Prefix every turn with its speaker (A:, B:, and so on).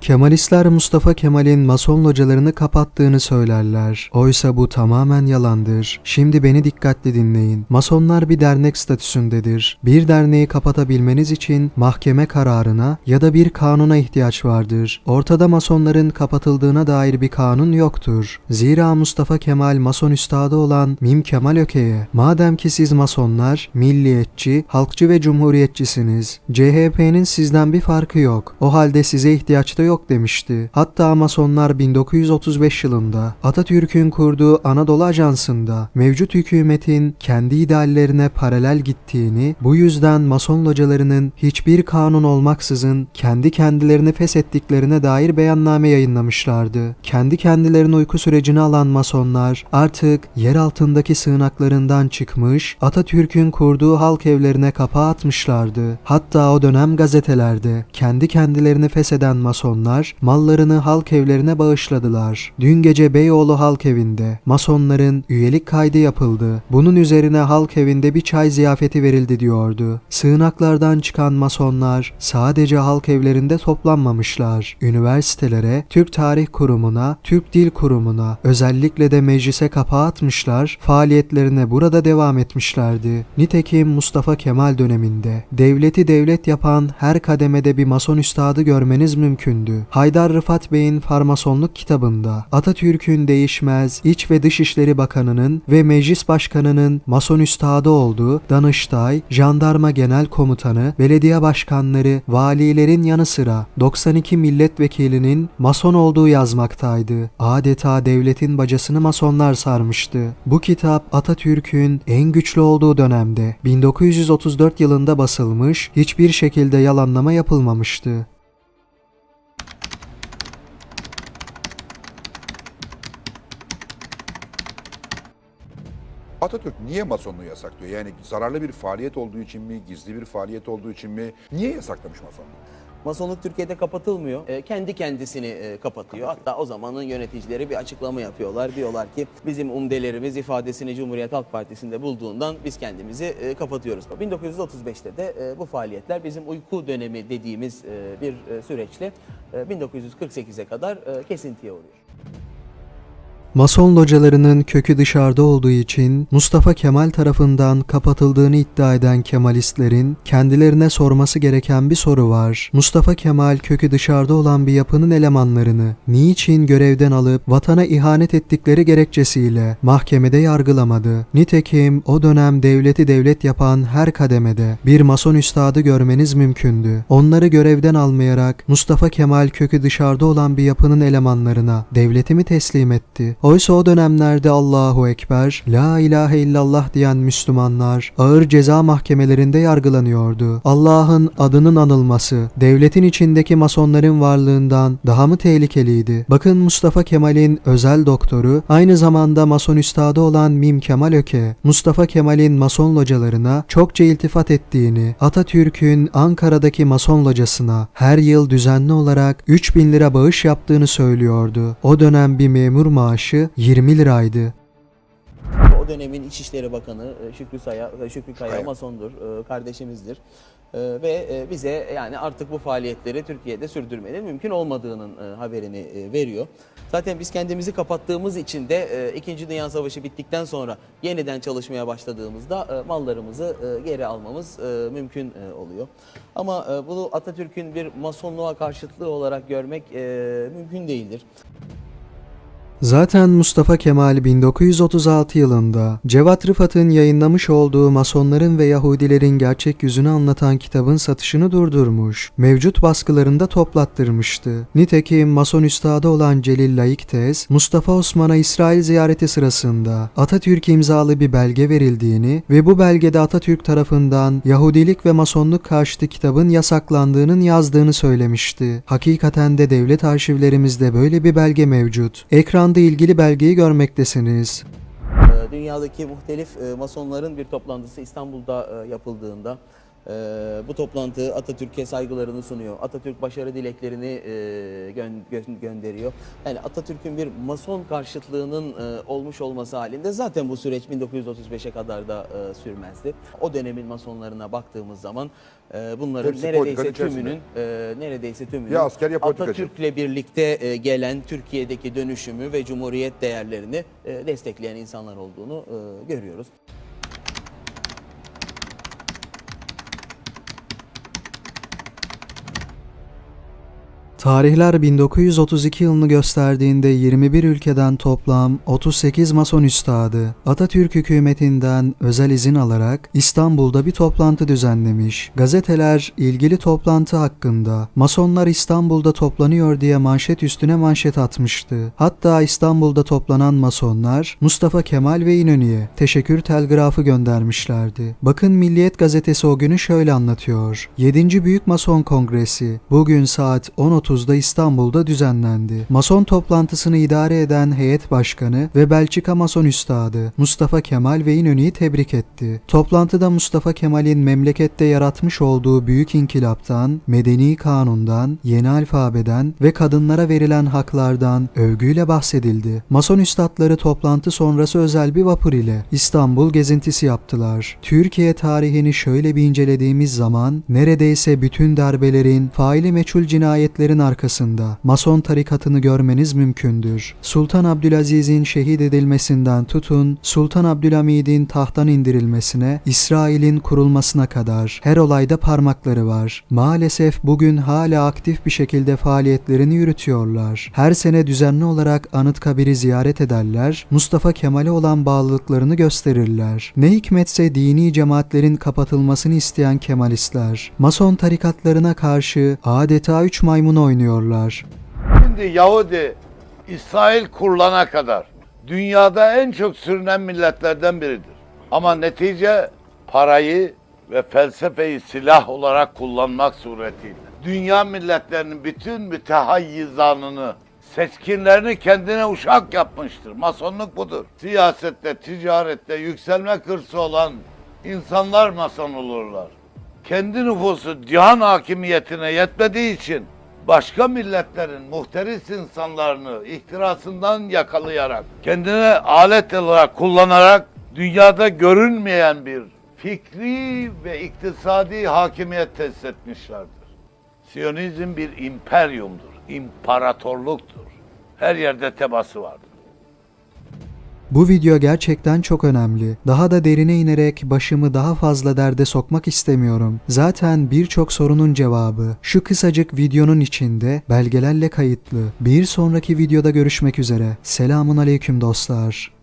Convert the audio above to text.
A: Kemalistler Mustafa Kemal'in Mason localarını kapattığını söylerler. Oysa bu tamamen yalandır. Şimdi beni dikkatli dinleyin. Masonlar bir dernek statüsündedir. Bir derneği kapatabilmeniz için mahkeme kararına ya da bir kanuna ihtiyaç vardır. Ortada Masonların kapatıldığına dair bir kanun yoktur. Zira Mustafa Kemal Mason üstadı olan Mim Kemal Öke'ye madem ki siz Masonlar milliyetçi, halkçı ve cumhuriyetçisiniz. CHP'nin sizden bir farkı yok. O halde size ihtiyaç da yok demişti. Hatta Masonlar 1935 yılında Atatürk'ün kurduğu Anadolu Ajansı'nda mevcut hükümetin kendi ideallerine paralel gittiğini, bu yüzden Mason localarının hiçbir kanun olmaksızın kendi kendilerini feshettiklerine dair beyanname yayınlamışlardı. Kendi kendilerine uyku sürecini alan Masonlar artık yer altındaki sığınaklarından çıkmış, Atatürk'ün kurduğu halk evlerine kapağı atmışlardı. Hatta o dönem gazetelerde kendi kendilerini fesheden Masonlar mallarını halk evlerine bağışladılar. Dün gece Beyoğlu Halk Evi'nde Masonların üyelik kaydı yapıldı. Bunun üzerine halk evinde bir çay ziyafeti verildi diyordu. Sığınaklardan çıkan Masonlar sadece halk evlerinde toplanmamışlar. Üniversitelere, Türk Tarih Kurumu'na, Türk Dil Kurumu'na, özellikle de meclise kapağı atmışlar, faaliyetlerine burada devam etmişlerdi. Nitekim Mustafa Kemal döneminde devleti devlet yapan her kademede bir mason üstadı görmeniz mümkündü. Haydar Rıfat Bey'in Farmasonluk kitabında Atatürk'ün değişmez İç ve Dışişleri Bakanı'nın ve Meclis Başkanı'nın mason üstadı olduğu Danıştay, Jandarma Genel Komutanı, belediye başkanları, valilerin yanı sıra 92 milletvekilinin mason olduğu yazmaktaydı. Adeta devletin bacasını masonlar sarmıştı. Bu kitap Atatürk'ün en güçlü olduğu dönemde 1934 yılında basılmış, hiçbir şekilde yalanlama yapılmamıştı.
B: Atatürk niye masonluğu yasaklıyor? Yani zararlı bir faaliyet olduğu için mi, gizli bir faaliyet olduğu için mi? Niye yasaklamış masonluğu?
C: Masonluk Türkiye'de kapatılmıyor. E, kendi kendisini e, kapatıyor. Hatta o zamanın yöneticileri bir açıklama yapıyorlar. Diyorlar ki bizim umdelerimiz ifadesini Cumhuriyet Halk Partisi'nde bulduğundan biz kendimizi e, kapatıyoruz. 1935'te de e, bu faaliyetler bizim uyku dönemi dediğimiz e, bir e, süreçle e, 1948'e kadar e, kesintiye uğruyor.
A: Mason localarının kökü dışarıda olduğu için Mustafa Kemal tarafından kapatıldığını iddia eden Kemalistlerin kendilerine sorması gereken bir soru var. Mustafa Kemal kökü dışarıda olan bir yapının elemanlarını niçin görevden alıp vatana ihanet ettikleri gerekçesiyle mahkemede yargılamadı? Nitekim o dönem devleti devlet yapan her kademede bir mason üstadı görmeniz mümkündü. Onları görevden almayarak Mustafa Kemal kökü dışarıda olan bir yapının elemanlarına devleti mi teslim etti? Oysa o dönemlerde Allahu Ekber, La ilahe illallah diyen Müslümanlar ağır ceza mahkemelerinde yargılanıyordu. Allah'ın adının anılması, devletin içindeki masonların varlığından daha mı tehlikeliydi? Bakın Mustafa Kemal'in özel doktoru, aynı zamanda mason üstadı olan Mim Kemal Öke, Mustafa Kemal'in mason localarına çokça iltifat ettiğini, Atatürk'ün Ankara'daki mason locasına her yıl düzenli olarak 3000 lira bağış yaptığını söylüyordu. O dönem bir memur maaşı 20 liraydı.
C: O dönemin İçişleri Bakanı e, Şükrü Saya, e, Şükrü Kaya masondur, e, kardeşimizdir. Ve bize yani artık bu faaliyetleri Türkiye'de sürdürmenin mümkün olmadığının haberini veriyor. Zaten biz kendimizi kapattığımız için de e, İkinci Dünya Savaşı bittikten sonra yeniden çalışmaya başladığımızda mallarımızı geri almamız mümkün oluyor. Ama bunu Atatürk'ün bir masonluğa karşıtlığı olarak görmek mümkün değildir.
A: Zaten Mustafa Kemal 1936 yılında Cevat Rıfat'ın yayınlamış olduğu Masonların ve Yahudilerin gerçek yüzünü anlatan kitabın satışını durdurmuş, mevcut baskılarında toplattırmıştı. Nitekim Mason üstadı olan Celil Laiktez, Mustafa Osman'a İsrail ziyareti sırasında Atatürk imzalı bir belge verildiğini ve bu belgede Atatürk tarafından Yahudilik ve Masonluk karşıtı kitabın yasaklandığının yazdığını söylemişti. Hakikaten de devlet arşivlerimizde böyle bir belge mevcut. Ekranda ilgili belgeyi görmektesiniz.
C: Ee, Dünyadaki muhtelif e, masonların bir toplantısı İstanbul'da e, yapıldığında e, bu toplantı Atatürk'e saygılarını sunuyor. Atatürk başarı dileklerini e, gön- gö- gönderiyor. Yani Atatürk'ün bir mason karşıtlığının e, olmuş olması halinde zaten bu süreç 1935'e kadar da e, sürmezdi. O dönemin masonlarına baktığımız zaman e, bunların
B: Hepsi
C: neredeyse tümünün e, neredeyse tümünün
B: Ya asker ya.
C: Atatürk'le birlikte e, gelen Türkiye'deki dönüşümü ve cumhuriyet değerlerini e, destekleyen insanlar olduğunu e, görüyoruz.
A: Tarihler 1932 yılını gösterdiğinde 21 ülkeden toplam 38 mason üstadı Atatürk hükümetinden özel izin alarak İstanbul'da bir toplantı düzenlemiş. Gazeteler ilgili toplantı hakkında masonlar İstanbul'da toplanıyor diye manşet üstüne manşet atmıştı. Hatta İstanbul'da toplanan masonlar Mustafa Kemal ve İnönü'ye teşekkür telgrafı göndermişlerdi. Bakın Milliyet gazetesi o günü şöyle anlatıyor. 7. Büyük Mason Kongresi bugün saat 10.30'da İstanbul'da düzenlendi. Mason toplantısını idare eden heyet başkanı ve Belçika Mason Üstadı Mustafa Kemal ve İnönü'yü tebrik etti. Toplantıda Mustafa Kemal'in memlekette yaratmış olduğu büyük inkılaptan, medeni kanundan, yeni alfabeden ve kadınlara verilen haklardan övgüyle bahsedildi. Mason üstadları toplantı sonrası özel bir vapur ile İstanbul gezintisi yaptılar. Türkiye tarihini şöyle bir incelediğimiz zaman neredeyse bütün darbelerin, faili meçhul cinayetlerin arkasında Mason tarikatını görmeniz mümkündür. Sultan Abdülaziz'in şehit edilmesinden tutun, Sultan Abdülhamid'in tahttan indirilmesine, İsrail'in kurulmasına kadar her olayda parmakları var. Maalesef bugün hala aktif bir şekilde faaliyetlerini yürütüyorlar. Her sene düzenli olarak Anıtkabir'i ziyaret ederler, Mustafa Kemal'e olan bağlılıklarını gösterirler. Ne hikmetse dini cemaatlerin kapatılmasını isteyen Kemalistler, Mason tarikatlarına karşı adeta üç maymun oynuyorlar.
D: Şimdi Yahudi İsrail kurulana kadar dünyada en çok sürünen milletlerden biridir. Ama netice parayı ve felsefeyi silah olarak kullanmak suretiyle dünya milletlerinin bütün mütehayyizanını, seçkinlerini kendine uşak yapmıştır. Masonluk budur. Siyasette, ticarette yükselmek hırsı olan insanlar mason olurlar. Kendi nüfusu cihan hakimiyetine yetmediği için başka milletlerin muhteris insanlarını ihtirasından yakalayarak, kendine alet olarak kullanarak dünyada görünmeyen bir fikri ve iktisadi hakimiyet tesis etmişlerdir. Siyonizm bir imperyumdur, imparatorluktur. Her yerde tebası vardır.
A: Bu video gerçekten çok önemli. Daha da derine inerek başımı daha fazla derde sokmak istemiyorum. Zaten birçok sorunun cevabı şu kısacık videonun içinde belgelerle kayıtlı. Bir sonraki videoda görüşmek üzere. Selamun aleyküm dostlar.